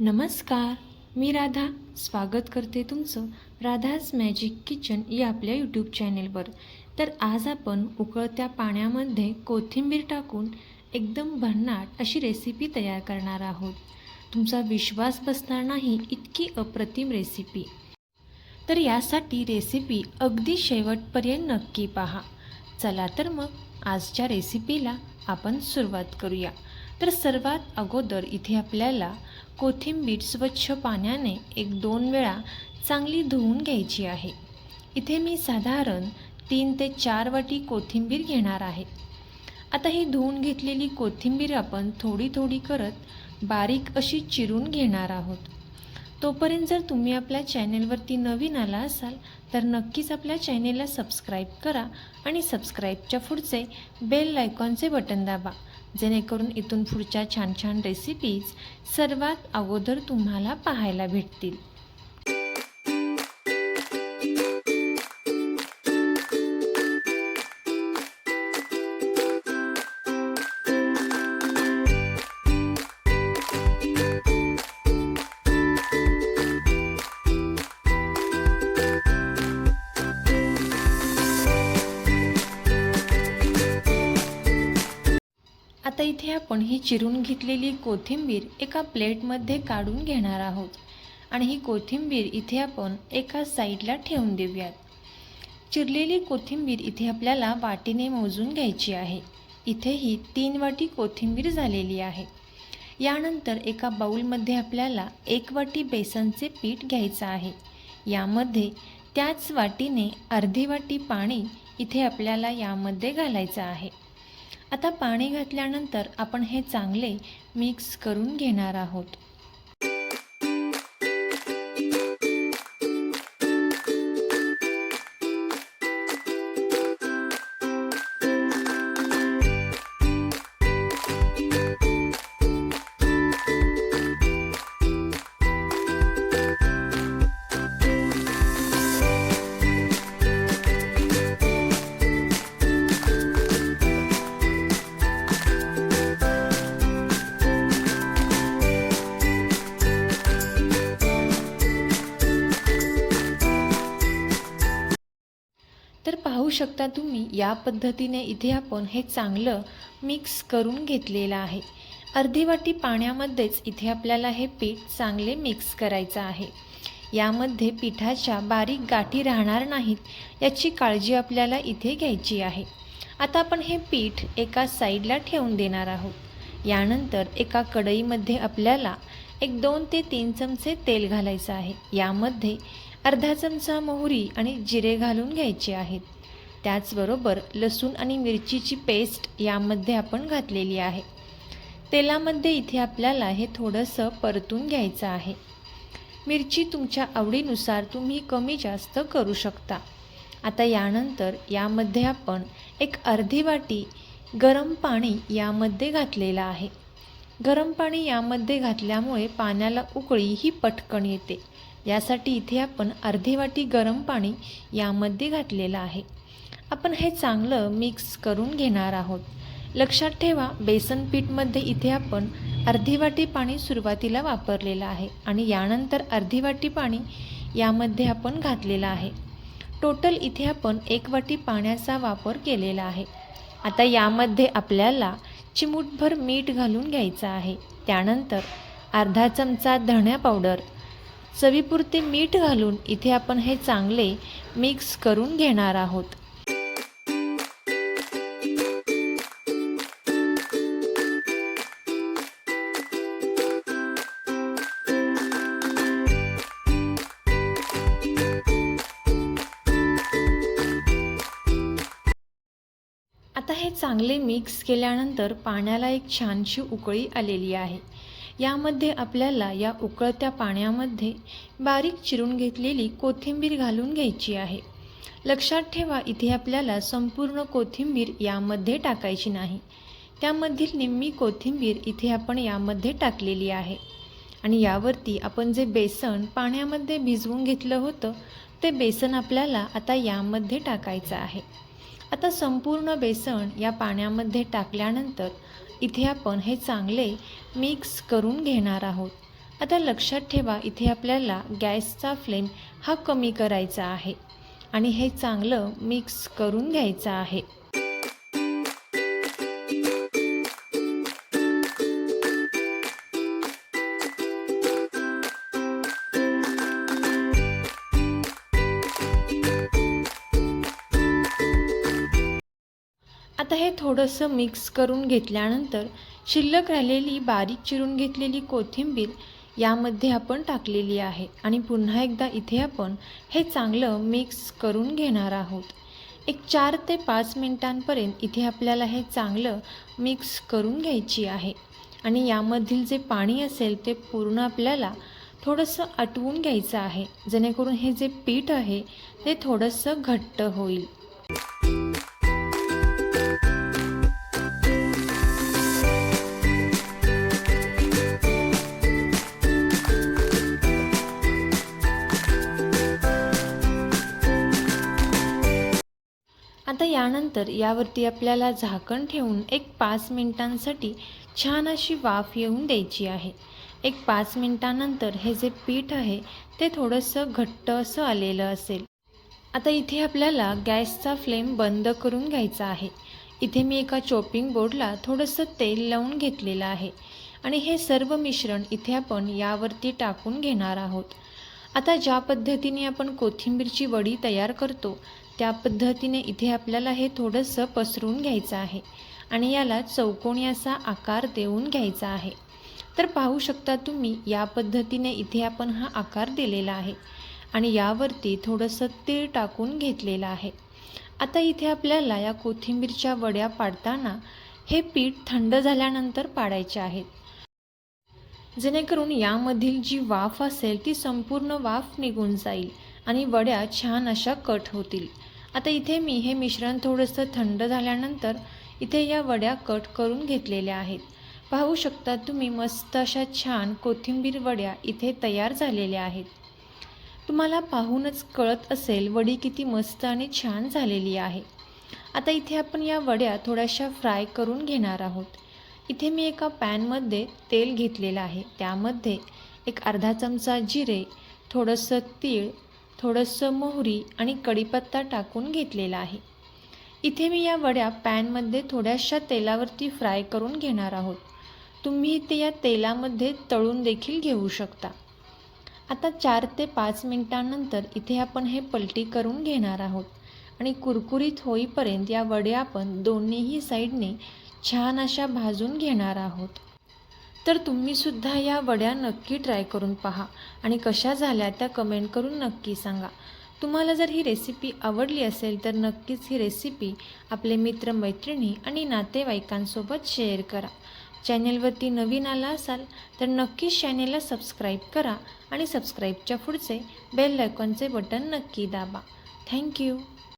नमस्कार मी राधा. स्वागत करते तुमचं राधाज मॅजिक किचन या आपल्या यूट्यूब चॅनेलवर तर आज आपण उकळत्या पाण्यामध्ये कोथिंबीर टाकून एकदम भन्नाट अशी रेसिपी तयार करणार आहोत. तुमचा विश्वास बसणार नाही इतकी अप्रतिम रेसिपी तर यासाठी रेसिपी अगदी शेवटपर्यंत नक्की पहा. चला तर मग आजच्या रेसिपीला आपण सुरुवात करूया. तर सर्वात अगोदर इथे आपल्याला कोथिंबीर स्वच्छ पाण्याने एक दोन वेळा चांगली धुवून घ्यायची आहे. इथे मी साधारण तीन ते चार वाटी कोथिंबीर घेणार आहे. आता ही धुवून घेतलेली कोथिंबीर आपण थोडी थोडी करत बारीक अशी चिरून घेणार आहोत. तोपर्यंत जर तुम्ही आपल्या चॅनेलवरती नवीन आला असाल तर नक्कीच आपल्या चॅनेलला सबस्क्राईब करा आणि सबस्क्राईबच्या पुढचे बेल लायकॉनचे बटन दाबा जेणेकरून इथून पुढच्या छान छान रेसिपीज सर्वात अगोदर तुम्हाला पाहायला भेटतील. आता इथे आपण ही चिरून घेतलेली कोथिंबीर एका प्लेटमध्ये काढून घेणार आहोत. आणि ही कोथिंबीर इथे आपण एका साईडला ठेवून देऊयात. चिरलेली कोथिंबीर इथे आपल्याला वाटीने मोजून घ्यायची आहे. इथे ही तीन वाटी कोथिंबीर झालेली आहे. यानंतर एका बाऊलमध्ये आपल्याला एक वाटी बेसनचे पीठ घ्यायचं आहे. यामध्ये त्याच वाटीने अर्धी वाटी पाणी इथे आपल्याला यामध्ये घालायचं आहे. आता पाणी घातल्यानंतर आपण हे चांगले मिक्स करून घेणार आहोत. तर पाहू शकता तुम्ही या पद्धतीने इथे आपण हे चांगलं मिक्स करून घेतलेलं आहे. अर्धी वाटी पाण्यामध्येच इथे आपल्याला हे पीठ चांगले मिक्स करायचं आहे. यामध्ये पिठाच्या बारीक गाठी राहणार नाहीत याची काळजी आपल्याला इथे घ्यायची आहे. आता आपण हे पीठ एका साईडला ठेवून देणार आहोत. यानंतर एका कढईमध्ये आपल्याला एक दोन ते तीन चमचे तेल घालायचं आहे. यामध्ये अर्धा चमचा मोहरी आणि जिरे घालून घ्यायचे आहेत. त्याचबरोबर लसूण आणि मिरचीची पेस्ट यामध्ये आपण घातलेली आहे. तेलामध्ये इथे आपल्याला हे थोडंसं परतून घ्यायचं आहे. मिरची तुमच्या आवडीनुसार तुम्ही कमी जास्त करू शकता. आता यानंतर यामध्ये आपण एक अर्धी वाटी गरम पाणी यामध्ये घातलेलं आहे. गरम पाणी यामध्ये घातल्यामुळे पाण्याला उकळी ही पटकन येते. यासाठी इथे आपण अर्धी वाटी गरम पाणी यामध्ये घातलेलं आहे. आपण हे चांगलं मिक्स करून घेणार आहोत. लक्षात ठेवा बेसन पीठमध्ये इथे आपण अर्धी वाटी पाणी सुरुवातीला वापरलेलं आहे आणि यानंतर अर्धी वाटी पाणी यामध्ये आपण घातलेलं आहे. टोटल इथे आपण एक वाटी पाण्याचा वापर केलेला आहे. आता यामध्ये आपल्याला चिमूटभर मीठ घालून घ्यायचं आहे. त्यानंतर अर्धा चमचा धण्या पावडर चवीपुरते मीठ घालून इथे आपण हे चांगले मिक्स करून घेणार आहोत. आता हे चांगले मिक्स केल्यानंतर पाण्याला एक छानशी उकळी आलेली आहे. यामध्ये आपल्याला या उकळत्या पाण्यामध्ये बारीक चिरून घेतलेली कोथिंबीर घालून घ्यायची आहे. लक्षात ठेवा इथे आपल्याला संपूर्ण कोथिंबीर यामध्ये टाकायची नाही. त्यामधील निम्मी कोथिंबीर इथे आपण यामध्ये टाकलेली आहे. आणि यावरती आपण जे बेसन पाण्यामध्ये भिजवून घेतलं होतं ते बेसन आपल्याला आता यामध्ये टाकायचं आहे. आता संपूर्ण बेसन या पाण्यामध्ये टाकल्यानंतर इथे आपण हे चांगले मिक्स करून घेणार आहोत. आता लक्षात ठेवा इथे आपल्याला गॅसचा फ्लेम हा कमी करायचा आहे आणि हे चांगलं मिक्स करून घ्यायचं आहे. आता हे थोडंसं मिक्स करून घेतल्यानंतर शिल्लक राहिलेली बारीक चिरून घेतलेली कोथिंबीर यामध्ये आपण टाकलेली आहे. आणि पुन्हा एकदा इथे आपण हे चांगलं मिक्स करून घेणार आहोत. एक चार ते पाच मिनिटांपर्यंत इथे आपल्याला हे चांगलं मिक्स करून घ्यायची आहे. आणि यामधील जे पाणी असेल ते पूर्ण आपल्याला थोडंसं आटवून घ्यायचं आहे. जेणेकरून हे जे पीठ आहे ते थोडंसं घट्ट होईल. आता यानंतर यावरती आपल्याला झाकण ठेवून एक पाच मिनिटांसाठी छान अशी वाफ येऊन द्यायची आहे. एक पाच मिनिटानंतर हे जे पीठ आहे ते थोडंसं घट्ट असं आलेलं असेल. आता इथे आपल्याला गॅसचा फ्लेम बंद करून घ्यायचा आहे. इथे मी एका चॉपिंग बोर्डला थोडंसं तेल लावून घेतलेलं आहे आणि हे सर्व मिश्रण इथे आपण यावरती टाकून घेणार आहोत. आता ज्या पद्धतीने आपण कोथिंबीरची वडी तयार करतो त्या पद्धतीने इथे आपल्याला हे थोडंसं पसरून घ्यायचं आहे आणि याला चौकोनी असा आकार देऊन घ्यायचा आहे. तर पाहू शकता तुम्ही या पद्धतीने इथे आपण हा आकार दिलेला आहे आणि यावरती थोडंसं तीळ टाकून घेतलेलं आहे. आता इथे आपल्याला या कोथिंबीरच्या वड्या पाडताना हे पीठ थंड झाल्यानंतर पाडायचे आहेत. जेणेकरून यामधील जी वाफ असेल ती संपूर्ण वाफ निघून जाईल आणि वड्या छान अशा कट होतील. आता इथे मी हे मिश्रण थोडंसं थंड झाल्यानंतर इथे या वड्या कट करून घेतलेल्या आहेत. पाहू शकता तुम्ही मस्त अशा छान कोथिंबीर वड्या इथे तयार झालेल्या आहेत. तुम्हाला पाहूनच कळत असेल वडी किती मस्त आणि छान झालेली आहे. आता इथे आपण या वड्या थोड्याशा फ्राय करून घेणार आहोत. इथे मी एका पॅनमध्ये तेल घेतलेलं आहे. त्यामध्ये एक अर्धा चमचा जिरे थोडंसं तीळ थोडंसं मोहरी आणि कढीपत्ता टाकून घेतलेला आहे. इथे मी या वड्या पॅनमध्ये थोड्याशा तेलावरती फ्राय करून घेणार आहोत. तुम्ही ते या तेलामध्ये तळून देखील घेऊ शकता. आता चार ते पाच मिनिटांनंतर इथे आपण हे पलटी करून घेणार आहोत आणि कुरकुरीत होईपर्यंत या वड्या आपण दोन्हीही साईडने छान अशा भाजून घेणार आहोत. तर तुम्हीसुद्धा या वड्या नक्की ट्राय करून पहा आणि कशा झाल्या त्या कमेंट करून नक्की सांगा. तुम्हाला जर ही रेसिपी आवडली असेल तर नक्कीच ही रेसिपी आपले मित्र मैत्रिणी आणि नातेवाईकांसोबत शेअर करा. चॅनेलवरती नवीन आला असाल तर नक्कीच चॅनेलला सबस्क्राईब करा आणि सबस्क्राईबच्या पुढचे बेल आयकॉनचे बटन नक्की दाबा. थँक्यू